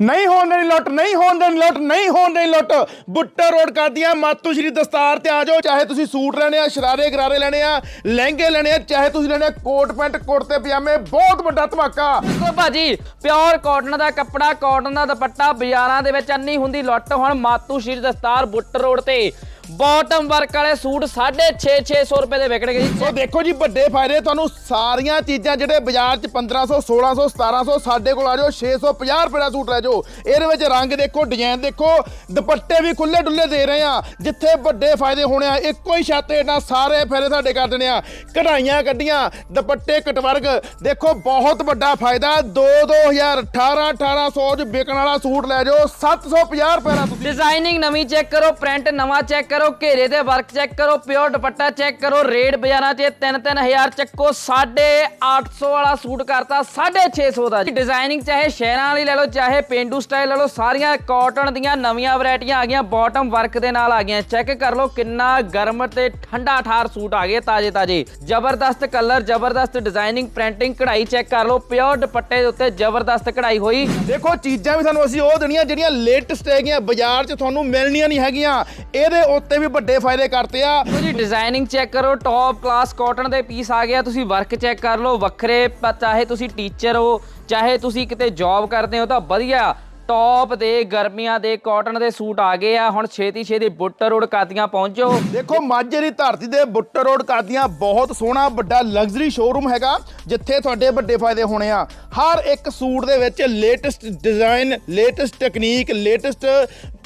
ਨਹੀਂ ਹੋਣ ਦੇਣੀ ਲੁੱਟ, ਨਹੀਂ ਹੋਣ ਦੇਣੀ ਲੁੱਟ, ਨਹੀਂ ਹੋਣ ਦੇਣੀ ਲੁੱਟ। ਬੁੱਟਾ ਰੋਡ ਕਰਦੀਆਂ ਮਾਤੂ ਸ਼੍ਰੀ ਦਸਤਾਰ ਤੇ ਆ ਜਾਓ, ਚਾਹੇ ਤੁਸੀਂ ਸੂਟ ਲੈਣੇ ਆ, ਸ਼ਰਾਰੇ ਗਰਾਰੇ ਲੈਣੇ ਆ, ਲਹਿੰਗੇ ਲੈਣੇ ਆ, ਚਾਹੇ ਤੁਸੀਂ ਲੈਣੇ ਆ ਕੋਟ ਪੈਂਟ, ਕੁੜਤੇ, ਪਜਾਮੇ, ਬਹੁਤ ਵੱਡਾ ਧਮਾਕਾ। ਦੇਖੋ ਭਾਜੀ, ਪਿਓਰ ਕਾਟਨ ਦਾ ਕੱਪੜਾ ਕਾਟਨ ਦਾ ਦੁਪੱਟਾ ਬਾਜ਼ਾਰਾਂ ਦੇ ਵਿੱਚ ਅੰਨੀ ਹੁੰਦੀ ਲੁੱਟ। ਹੁਣ ਮਾਤੂ ਸ਼੍ਰੀ ਦਸਤਾਰ ਬੁੱਟ ਰੋਡ ਤੇ ਬਾਟਮ ਵਰਕ ਵਾਲੇ ਸੂਟ 6.5 600 ਰੁਪਏ ਦੇ ਵਿਕਣਗੇ ਜੀ। ਸੋ ਦੇਖੋ ਜੀ ਵੱਡੇ ਫਾਇਦੇ ਤੁਹਾਨੂੰ ਸਾਰੀਆਂ ਚੀਜ਼ਾਂ ਜਿਹੜੇ ਬਾਜ਼ਾਰ 'ਚ 1500 1600 1700 ਸਾਡੇ ਕੋਲ ਆ ਜਾਓ 650 ਰੁਪਏ ਦਾ ਸੂਟ ਲੈ ਜਾਓ। ਇਹਦੇ ਵਿੱਚ ਰੰਗ ਦੇਖੋ ਡਿਜ਼ਾਈਨ ਦੇਖੋ ਦੁਪੱਟੇ ਵੀ ਖੁੱਲੇ ਡੁੱਲੇ ਦੇ ਰਹੇ ਆ। ਜਿੱਥੇ ਵੱਡੇ ਫਾਇਦੇ ਹੋਣੇ ਆ ਇੱਕੋ ਹੀ ਛੱਤ ਹੇਠਾਂ ਸਾਰੇ ਫਾਇਦੇ ਸਾਡੇ ਕਰ ਦੇਣੇ ਆ। ਕਢਾਈਆਂ ਕੱਢੀਆਂ ਦੁਪੱਟੇ ਕਟਵਰਗ। ਦੇਖੋ ਬਹੁਤ ਵੱਡਾ ਫਾਇਦਾ 2 2018 1800 ਚ ਵਿਕਣ ਵਾਲਾ ਸੂਟ ਲੈ ਜਾਓ 750 ਰੁਪਏ ਦਾ ਤੁਸੀਂ ਡਿਜ਼ਾਈਨਿੰਗ ਨਵੀਂ ਚੈੱਕ ਕਰੋ ਪ੍ਰਿੰਟ ਨਵਾਂ ਚੈੱਕ ਕਰੋ, ਘੇਰੇ ਦੇ ਵਰਕ ਚੈੱਕ ਕਰੋ, ਪਿਓਰ ਦੁਪੱਟਾ ਚੈੱਕ ਕਰੋ, ਰੇਟ ਬਾਜ਼ਾਰਾਂ 'ਚ 3-3000 ਚੱਕੋ 850 ਵਾਲਾ ਸੂਟ ਕਰਤਾ 650 ਦਾ ਜੀ। ਡਿਜ਼ਾਈਨਿੰਗ ਚਾਹੇ ਸ਼ਹਿਰਾਂ ਵਾਲੀ ਲੈ ਲਓ, ਚਾਹੇ ਪੇਂਡੂ ਸਟਾਈਲ ਲੈ ਲਓ, ਸਾਰੀਆਂ ਕਾਟਨ ਦੀਆਂ ਨਵੀਆਂ ਵੈਰਾਈਟੀਆਂ ਆ ਗਈਆਂ ਬਾਟਮ ਵਰਕ ਦੇ ਨਾਲ ਆ ਗਈਆਂ। ਚੈੱਕ ਕਰ ਲਓ ਕਿੰਨਾ ਗਰਮ ਤੇ ਠੰਡਾ ਠਾਰ ਸੂਟ ਆ ਗਏ ਤਾਜੇ ਤਾਜੇ ਜ਼ਬਰਦਸਤ ਕਲਰ ਜ਼ਬਰਦਸਤ ਡਿਜ਼ਾਈਨਿੰਗ ਪ੍ਰਿੰਟਿੰਗ ਕਢਾਈ ਚੈੱਕ ਕਰ ਲਓ, ਪਿਓਰ ਦੁਪੱਟੇ ਦੇ ਉੱਤੇ ਜ਼ਬਰਦਸਤ ਕਢਾਈ ਹੋਈ। ਦੇਖੋ, ਚੀਜ਼ਾਂ ਵੀ ਤੁਹਾਨੂੰ ਅਸੀਂ ਉਹ ਦੇਣੀਆਂ ਜਿਹੜੀਆਂ ਲੇਟੈਸਟ ਹੈਗੀਆਂ, ਬਾਜ਼ਾਰ 'ਚ ਤੁਹਾਨੂੰ ਮਿਲਣੀਆਂ ਨਹੀਂ ਹੈਗੀਆਂ। ਇਹਦੇ ਉੱਤੇ ਵੀ ਵੱਡੇ ਫਾਇਦੇ ਕਰਤੇ ਆ। ਤੁਸੀਂ ਡਿਜ਼ਾਈਨਿੰਗ ਚੈੱਕ ਕਰੋ ਟੌਪ ਕਲਾਸ ਕਾਟਨ ਦੇ ਪੀਸ ਆ ਗਿਆ ਤੁਸੀਂ ਵਰਕ ਚੈੱਕ ਕਰ ਲਓ ਵੱਖਰੇ ਚਾਹੇ ਤੁਸੀਂ ਟੀਚਰ ਹੋ ਚਾਹੇ ਤੁਸੀਂ ਕਿਤੇ ਜੌਬ ਕਰਦੇ ਹੋ ਤਾਂ ਵਧੀਆ। ਟੌਪ ਦੇ ਗਰਮੀਆਂ ਦੇ ਕਾਟਨ ਦੇ ਸੂਟ ਆ ਗਏ ਆ ਹੁਣ ਛੇਤੀ ਛੇਤੀ ਬੁੱਟਰ ਰੋਡ ਕਾਦੀਆਂ ਪਹੁੰਚੋ। ਦੇਖੋ ਮਾਝੇ ਦੀ ਧਰਤੀ ਦੇ ਬੁੱਟਰ ਰੋਡ ਕਰਦੀਆਂ ਬਹੁਤ ਸੋਹਣਾ ਵੱਡਾ ਲਗਜ਼ਰੀ ਸ਼ੋਰੂਮ ਹੈਗਾ ਜਿੱਥੇ ਤੁਹਾਡੇ ਵੱਡੇ ਫਾਇਦੇ ਹੋਣੇ ਆ। ਹਰ ਇੱਕ ਸੂਟ ਦੇ ਵਿੱਚ latest design latest technique latest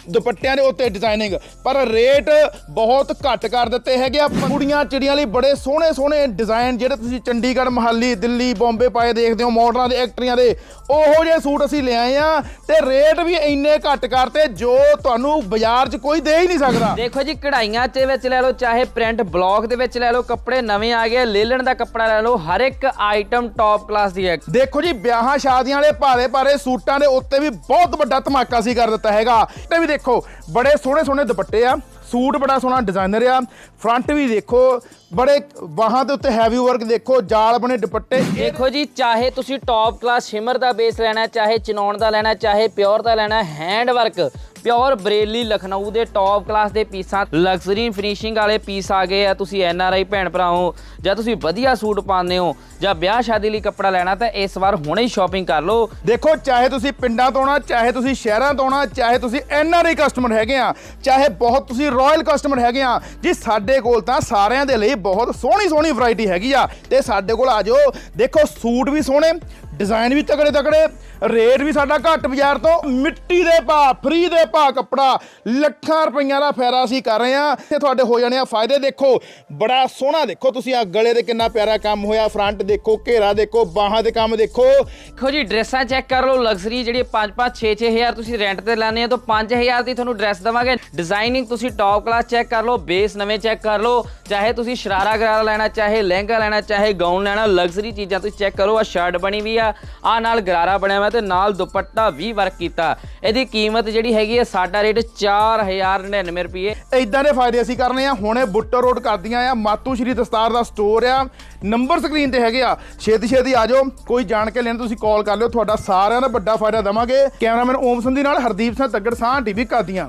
ਦੁਪੱਟਿਆਂ ਦੇ ਉੱਤੇ ਡਿਜ਼ਾਈਨਿੰਗ ਪਰ ਰੇਟ ਬਹੁਤ ਘੱਟ ਕਰ ਦਿੱਤੇ ਹੈਗੇ ਆ। ਕੁੜੀਆਂ ਚਿੜੀਆਂ ਲਈ ਬੜੇ ਸੋਹਣੇ ਸੋਹਣੇ ਡਿਜ਼ਾਈਨ ਜਿਹੜੇ ਤੁਸੀਂ ਚੰਡੀਗੜ੍ਹ ਮਹਾਲੀ ਦਿੱਲੀ ਬੰਬੇ ਪਾਏ ਦੇਖਦੇ ਹੋ ਮਾਡਲਾਂ ਦੇ ਐਕਟਰੀਆਂ ਦੇ। ਉਹੋ ਜਿਹੇ ਸੂਟ ਅਸੀਂ ਲਿਆਏ ਆ ਤੇ ਰੇਟ ਵੀ ਇੰਨੇ ਘੱਟ ਕਰਤੇ ਜੋ ਤੁਹਾਨੂੰ ਬਾਜ਼ਾਰ 'ਚ ਕੋਈ ਦੇ ਹੀ ਨਹੀਂ ਸਕਦਾ। ਦੇਖੋ ਜੀ ਕਢਾਈਆਂ ਚ ਵਿੱਚ ਲੈ ਲਓ ਚਾਹੇ ਪ੍ਰਿੰਟ ਬਲੌਕ ਦੇ ਵਿੱਚ ਲੈ ਲਓ ਕੱਪੜੇ ਨਵੇਂ ਆ ਗਏ ਲੇਲਣ ਦਾ ਕੱਪੜਾ ਲੈ ਲਓ ਹਰ ਇੱਕ ਆਈਟਮ ਟੌਪ ਕਲਾਸ ਦੀ ਹੈ। ਦੇਖੋ ਜੀ ਵਿਆਹਾਂ ਸ਼ਾਦੀਆਂ ਵਾਲੇ ਭਾਰੇ ਭਾਰੇ ਸੂਟਾਂ ਦੇ ਉੱਤੇ ਵੀ ਬਹੁਤ ਵੱਡਾ ਧਮਾਕਾ ਸੀ ਕਰ ਦਿੱਤਾ ਹੈਗਾ। ਤੇ ਵੀ ਦੇਖੋ, ਬੜੇ ਸੋਹਣੇ ਸੋਹਣੇ ਦੁਪੱਟੇ ਆ, ਸੂਟ ਬੜਾ ਸੋਹਣਾ ਡਿਜ਼ਾਈਨਰ ਆ ਫਰੰਟ ਵੀ ਦੇਖੋ, ਬੜੇ ਬਾਹਾਂ ਦੇ ਉੱਤੇ ਹੈਵੀ ਵਰਕ ਦੇਖੋ, ਜਾਲ ਬਣੇ ਦੁਪੱਟੇ। ਦੇਖੋ ਜੀ, ਚਾਹੇ ਤੁਸੀਂ ਟੌਪ ਕਲਾਸ ਸ਼ਿਮਰ ਦਾ ਬੇਸ ਲੈਣਾ, ਚਾਹੇ ਚਨੌਨ ਦਾ ਲੈਣਾ, ਚਾਹੇ ਪਿਓਰ ਦਾ ਲੈਣਾ hand work pure Bareilly Lucknow ਦੇ ਟੌਪ ਕਲਾਸ ਦੇ ਪੀਸਾਂ ਲਗਜ਼ਰੀ ਫਿਨਿਸ਼ਿੰਗ ਵਾਲੇ ਪੀਸ ਆ ਗਏ ਆ। ਤੁਸੀਂ ਐਨ ਆਰ ਆਈ ਭੈਣ ਭਰਾ ਹੋ ਜਾਂ ਤੁਸੀਂ ਵਧੀਆ ਸੂਟ ਪਾਉਂਦੇ ਹੋ, ਜਾਂ ਵਿਆਹ ਸ਼ਾਦੀ ਲਈ ਕੱਪੜਾ ਲੈਣਾ, ਤਾਂ ਇਸ ਵਾਰ ਹੁਣੇ ਹੀ ਸ਼ਾਪਿੰਗ ਕਰ ਲਓ। ਦੇਖੋ, ਚਾਹੇ ਤੁਸੀਂ ਪਿੰਡਾਂ ਤੋਂ ਆਉਣਾ, ਚਾਹੇ ਤੁਸੀਂ ਸ਼ਹਿਰਾਂ ਤੋਂ ਆਉਣਾ, ਚਾਹੇ ਤੁਸੀਂ ਐੱਨ ਆਰ ਆਈ ਕਸਟਮਰ ਹੈਗੇ ਆ, ਚਾਹੇ ਬਹੁਤ ਤੁਸੀਂ ਰਾਇਲ ਕਸਟਮਰ ਹੈਗੇ ਆ, ਜੀ ਸਾਡੇ ਕੋਲ ਤਾਂ ਸਾਰਿਆਂ ਦੇ ਲਈ ਬਹੁਤ ਸੋਹਣੀ ਸੋਹਣੀ ਵੈਰਾਈਟੀ ਹੈਗੀ ਆ। ਤੇ ਸਾਡੇ ਕੋਲ ਆ ਜਾਓ, ਦੇਖੋ ਸੂਟ ਵੀ ਸੋਹਣੇ ਡਿਜ਼ਾਈਨ ਵੀ ਤਕੜੇ ਤਕੜੇ, ਰੇਟ ਵੀ ਸਾਡਾ ਘੱਟ ਬਾਜ਼ਾਰ ਤੋਂ, ਮਿੱਟੀ ਦੇ ਭਾਅ ਫ੍ਰੀ ਦੇ ਭਾਅ ਕੱਪੜਾ, ਲੱਖਾਂ ਰੁਪਈਆਂ ਦਾ ਫਾਇਦਾ ਅਸੀਂ ਕਰ ਰਹੇ ਆ ਤੇ ਤੁਹਾਡੇ ਹੋ ਜਾਣੇ ਆ ਫਾਇਦੇ ਦੇਖੋ, ਬੜਾ ਸੋਹਣਾ ਦੇਖੋ ਤੁਸੀਂ ਆ ਗਲੇ ਦੇ ਕਿੰਨਾ ਪਿਆਰਾ ਕੰਮ ਹੋਇਆ ਫਰੰਟ ਦੇਖੋ, ਘੇਰਾ ਦੇਖੋ, ਬਾਹਾਂ ਦੇ ਕੰਮ ਦੇਖੋ। ਦੇਖੋ ਜੀ, ਡਰੈਸਾਂ ਚੈੱਕ ਕਰ ਲਓ ਲਗਜ਼ਰੀ ਜਿਹੜੀ 5-5 6-6000 ਤੁਸੀਂ ਰੈਂਟ ਤੇ ਲੈਣੇ ਆ ਤਾਂ 5000 ਦੀ ਤੁਹਾਨੂੰ ਡਰੈਸ ਦਵਾਂਗੇ। ਡਿਜ਼ਾਈਨਿੰਗ ਤੁਸੀਂ ਟੌਪ ਕਲਾਸ ਚੈੱਕ ਕਰ ਲਓ ਬੇਸ ਨਵੇਂ ਚੈੱਕ ਕਰ ਲਓ, ਚਾਹੇ ਤੁਸੀਂ ਸ਼ਰਾਰਾ ਗਰਾਰਾ ਲੈਣਾ, ਚਾਹੇ ਲਹਿੰਗਾ ਲੈਣਾ, ਚਾਹੇ ਗਾਊਨ ਲੈਣਾ ਲਗਜ਼ਰੀ ਚੀਜ਼ਾਂ ਤੁਸੀਂ ਚੈੱਕ ਕਰੋ ਆ ਸ਼ਰਟ ਬਣੀ ਵੀ ਆ ਆ। ਨਾਲ ਗਰਾਰਾ ਬਣਿਆ ਹੋਇਆ ਤੇ ਨਾਲ ਦੁਪੱਟਾ ਵੀ ਵਰਕ ਕੀਤਾ। ਇਹਦੀ ਕੀਮਤ ਜਿਹੜੀ ਹੈਗੀ ਹੈ ਸਾਡਾ ਰੇਟ 4099 ਰੁਪਏ। ਇਦਾਂ ਦੇ ਫਾਇਦੇ ਅਸੀਂ ਕਰਨੇ ਆ। ਹੁਣੇ ਬੁੱਟਰ ਰੋਡ ਕਰਦੀਆਂ ਆ। ਮਾਤੂ ਸ਼੍ਰੀ ਦਸਤਾਰ ਦਾ ਸਟੋਰ ਆ। ਨੰਬਰ ਸਕਰੀਨ ਤੇ ਹੈਗੇ ਆ। ਛੇਤੀ ਛੇਤੀ ਆ ਜਾਓ। ਕੋਈ ਜਾਣ ਕੇ ਲੈਣ, ਤੁਸੀਂ ਕਾਲ ਕਰ ਲਿਓ। ਤੁਹਾਡਾ ਸਾਰਿਆਂ ਦਾ ਵੱਡਾ ਫਾਇਦਾ ਦਵਾਂਗੇ। ਕੈਮਰਾਮੈਨ ਓਮ ਸੰਧੀ ਨਾਲ ਹਰਦੀਪ ਸਿੰਘ ਤੱਗੜ ਸਾਹ ਟੀਵੀ ਕਰਦੀਆਂ